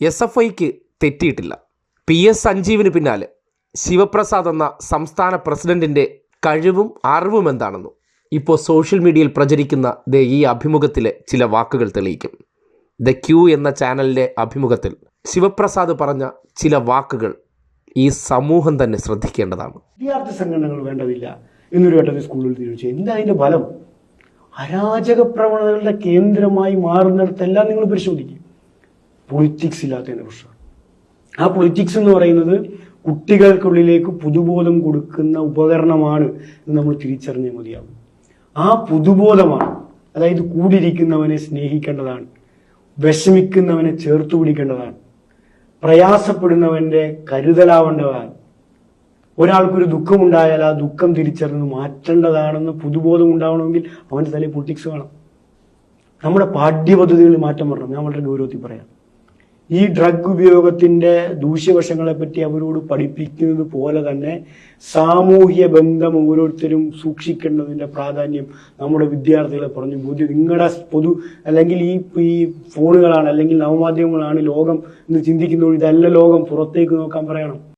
S F ഐക്ക് തെറ്റിയിട്ടില്ല. P S സഞ്ജീവിന് പിന്നാലെ ശിവപ്രസാദ് എന്ന സംസ്ഥാന പ്രസിഡന്റിന്റെ കഴിവും അറിവും എന്താണെന്നും ഇപ്പോൾ സോഷ്യൽ മീഡിയയിൽ പ്രചരിക്കുന്ന ഈ അഭിമുഖത്തിലെ ചില വാക്കുകൾ തെളിയിക്കും. ദ ക്യൂ എന്ന ചാനലിലെ അഭിമുഖത്തിൽ ശിവപ്രസാദ് പറഞ്ഞ ചില വാക്കുകൾ ഈ സമൂഹം തന്നെ ശ്രദ്ധിക്കേണ്ടതാണ്. വിദ്യാർത്ഥി സംഘടനകൾ വേണ്ടതില്ല എന്നൊരു ഘട്ടത്തിൽ സ്കൂളിൽ തീരുമാനിച്ചു. എന്താ അതിന്റെ ഫലം? അരാജക പ്രവണതകളുടെ കേന്ദ്രമായി മാറുന്നിടത്തെല്ലാം നിങ്ങൾ പരിശോധിക്കും. പൊളിറ്റിക്സ് ഇല്ലാത്തതിന്റെ പ്രശ്നം. ആ പൊളിറ്റിക്സ് എന്ന് പറയുന്നത് കുട്ടികൾക്കുള്ളിലേക്ക് പുതുബോധം കൊടുക്കുന്ന ഉപകരണമാണ് എന്ന് നമ്മൾ തിരിച്ചറിഞ്ഞ മതിയാവും. ആ പുതുബോധമാണ് അതായത് കൂടിയിരിക്കുന്നവനെ സ്നേഹിക്കേണ്ടതാണ് വിഷമിക്കുന്നവനെ ചേർത്ത് പിടിക്കേണ്ടതാണ് പ്രയാസപ്പെടുന്നവന്റെ കരുതലാവേണ്ടതാണ്. ഒരാൾക്കൊരു ദുഃഖമുണ്ടായാൽ ആ ദുഃഖം തിരിച്ചറിഞ്ഞ് മാറ്റേണ്ടതാണെന്ന് പുതുബോധം ഉണ്ടാവണമെങ്കിൽ അവന്റെ തലയിൽ പൊളിറ്റിക്സ് വേണം. നമ്മുടെ പാഠ്യപദ്ധതികളിൽ മാറ്റം വരണം. ഞാൻ വളരെ ഗൗരവത്തിൽ പറയാം. ഈ ഡ്രഗ് ഉപയോഗത്തിന്റെ ദൂഷ്യവശങ്ങളെ പറ്റി അവരോട് പഠിപ്പിക്കുന്നത് പോലെ തന്നെ സാമൂഹ്യ ബന്ധം ഓരോരുത്തരും സൂക്ഷിക്കേണ്ടതിന്റെ പ്രാധാന്യം നമ്മുടെ വിദ്യാർത്ഥികളെ പറഞ്ഞു. ബോധ്യം നിങ്ങളുടെ പൊതു അല്ലെങ്കിൽ ഈ ഈ ഫോണുകളാണ് അല്ലെങ്കിൽ നവമാധ്യമങ്ങളാണ് ലോകം എന്ന് ചിന്തിക്കുന്നത് ഇതല്ല ലോകം. പുറത്തേക്ക് നോക്കാൻ പറയണം.